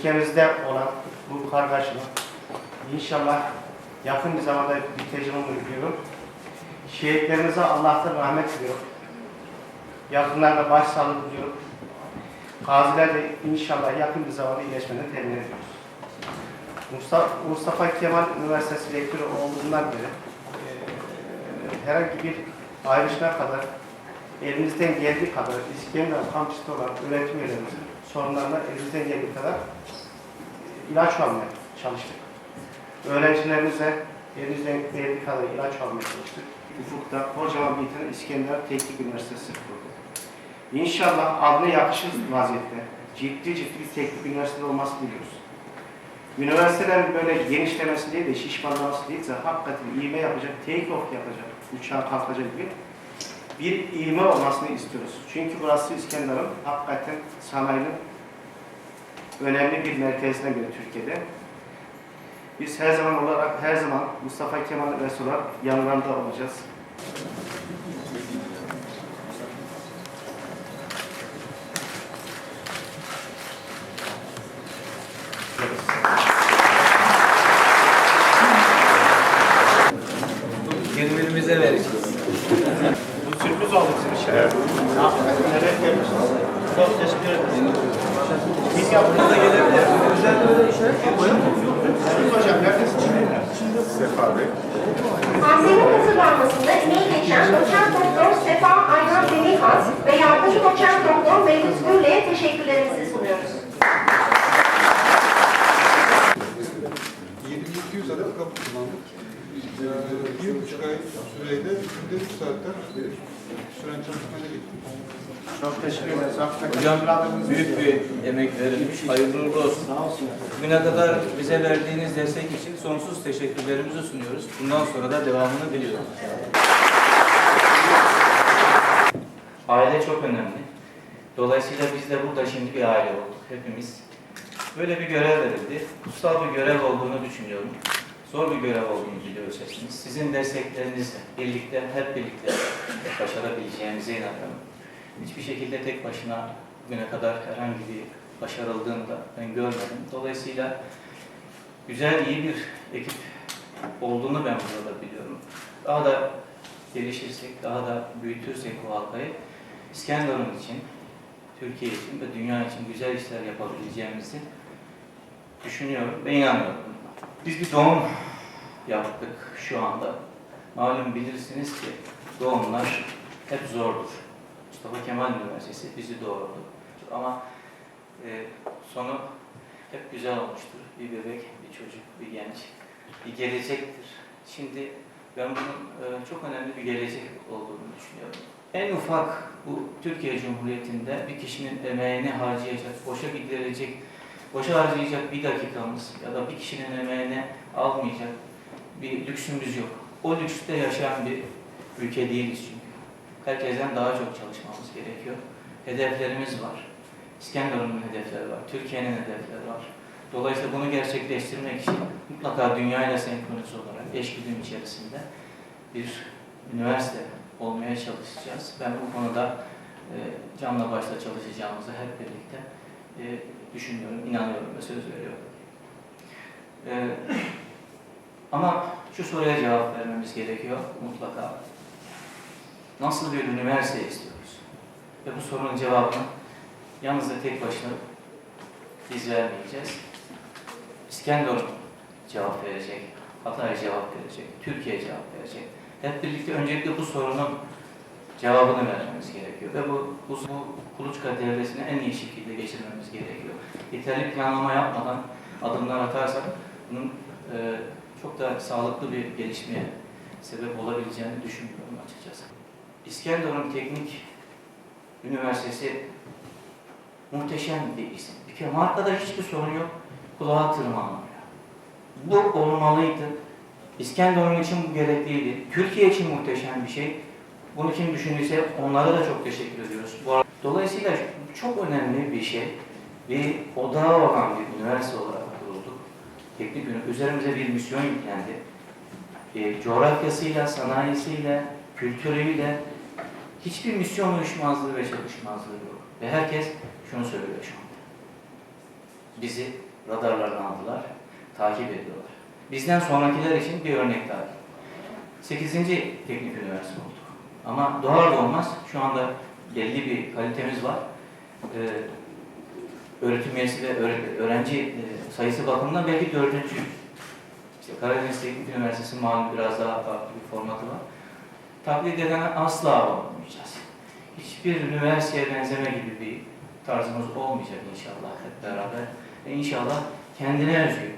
ülkemizde olan bu kargaşanın inşallah yakın bir zamanda biteceğini umuyorum. Şehitlerimize Allah'tan rahmet diliyorum. Yakınlarına başsağlığı diliyorum. Gaziler de inşallah yakın bir zamanda iyileşmelerini temin ediyoruz. Mustafa, Mustafa Kemal Üniversitesi rektörü olduğundan beri herhangi bir ayrışına kadar elimizden geldiği kadar İskender kampüsünde olan öğretim üyelerimizin sorunlarına elimizden geldiği kadar ilaç almaya çalıştık. Öğrencilerimize elimizden geldiği kadar ilaç almaya çalıştık. Ufuk'ta kocaman bir tane İskender Teknik Üniversitesi kurduk. İnşallah adına yakışır vaziyette ciddi ciddi bir teknik üniversite olması diliyoruz. Üniversitelerin böyle genişlemesi değil de şişmanlaması değil de hakikaten ivme yapacak, take off yapacak, uçağa kalkacak gibi bir ivme olmasını istiyoruz. Çünkü burası İskenderun hakikaten sanayinin önemli bir merkezine göre Türkiye'de. Biz her zaman olarak her zaman Mustafa Kemal olarak yanlarında olacağız. Doçent doktor Sefa Ayhan Demirhan ve yardımcı doçent doktor Mevlüt Gürlü'ye teşekkürlerimizi sunuyoruz. 7200 adet kapı kullandık. Ee, bir buçuk ay süreyle günde 3 saatler süren çalışmayla gittik. Çok teşekkür ederiz. Hocam büyük bir emek verilmiş. Hayırlı uğurlu olsun. Sağ olsun. Bugüne kadar bize verdiğiniz destek için sonsuz teşekkürlerimizi sunuyoruz. Bundan sonra da devamını diliyoruz. Aile çok önemli. Dolayısıyla biz de burada şimdi bir aile olduk hepimiz. Böyle bir görev verildi. Kutsal bir görev olduğunu düşünüyorum. Zor bir görev olduğunu biliyoruz hepimiz. Sizin desteklerinizle birlikte, hep birlikte başarabileceğimize inanıyorum. Hiçbir şekilde tek başına bugüne kadar herhangi bir başarıldığını da ben görmedim. Dolayısıyla güzel, iyi bir ekip olduğunu ben burada biliyorum. Daha da gelişirsek, daha da büyütürsek bu halkayı İskenderun için, Türkiye için ve dünya için güzel işler yapabileceğimizi düşünüyorum ve inanıyorum. Biz bir doğum yaptık şu anda. Malum bilirsiniz ki doğumlar hep zordur. Mustafa Kemal Üniversitesi bizi doğurdu. Ama e, sonu hep güzel olmuştur. Bir bebek, bir çocuk, bir genç, bir gelecektir. Şimdi ben bunun e, çok önemli bir gelecek olduğunu düşünüyorum. En ufak bu Türkiye Cumhuriyeti'nde bir kişinin emeğini harcayacak, boşa giderecek, boşa harcayacak bir dakikamız ya da bir kişinin emeğini almayacak bir lüksümüz yok. O lükste yaşayan bir ülke değiliz çünkü. Herkesten daha çok çalışmamız gerekiyor. Hedeflerimiz var. İskenderun'un hedefleri var. Türkiye'nin hedefleri var. Dolayısıyla bunu gerçekleştirmek için mutlaka dünyayla senkronize olarak eşgüdüm içerisinde bir üniversite olmaya çalışacağız. Ben bu konuda e, canla başla çalışacağımızı hep birlikte e, düşünüyorum, inanıyorum ve söz veriyorum. E, ama şu soruya cevap vermemiz gerekiyor mutlaka. Nasıl bir üniversite istiyoruz? Ve bu sorunun cevabını yalnızca tek başına biz vermeyeceğiz. İskenderun cevap verecek, Hatay cevap verecek, Türkiye cevap verecek. Hep birlikte öncelikle bu sorunun cevabını vermemiz gerekiyor. Ve bu, bu, bu kuluçka devresini en iyi şekilde geçirmemiz gerekiyor. Yeterli planlama yapmadan adımlar atarsak bunun e, çok da sağlıklı bir gelişmeye sebep olabileceğini düşünmüyorum açıkçası. İskenderun Teknik Üniversitesi muhteşem bir isim. Bir kere markada hiçbir sorun yok. Kulağa tırmanmıyor. Bu olmalıydı. İskenderun için bu gerekliydi. Türkiye için muhteşem bir şey. Bunu kim düşündüyse onlara da çok teşekkür ediyoruz. Dolayısıyla çok önemli bir şey. Bir odağı olan bir üniversite olarak kurulduk. Teknik ünü- üzerimize bir misyon yüklendi. E, coğrafyasıyla, sanayisiyle, kültürüyle hiçbir misyon uyuşmazlığı ve çalışmazlığı yok. Ve herkes şunu söylüyor şu anda. Bizi radarlarına aldılar, takip ediyorlar. Bizden sonrakiler için bir örnek daha. 8. Teknik Üniversite olduk. Ama doğar doğmaz şu anda belli bir kalitemiz var. Ee, öğretim üyesi ve öğre- öğrenci e, sayısı bakımından belki dördüncü. İşte Karadeniz Teknik Üniversitesi malum biraz daha farklı bir formatı var. Taklit eden asla olmayacağız. Hiçbir üniversiteye benzeme gibi bir tarzımız olmayacak inşallah hep beraber. Ve inşallah kendine özgü,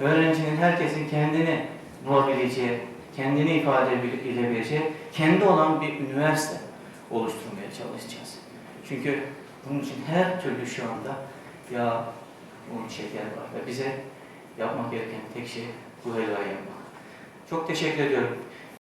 öğrencinin, herkesin kendini bulabileceği, kendini ifade edebileceği, kendi olan bir üniversite oluşturmaya çalışacağız. Çünkü bunun için her türlü şu anda yağ, un, şeker var ve bize yapmak gereken tek şey bu helvayı yapmak. Çok teşekkür ediyorum.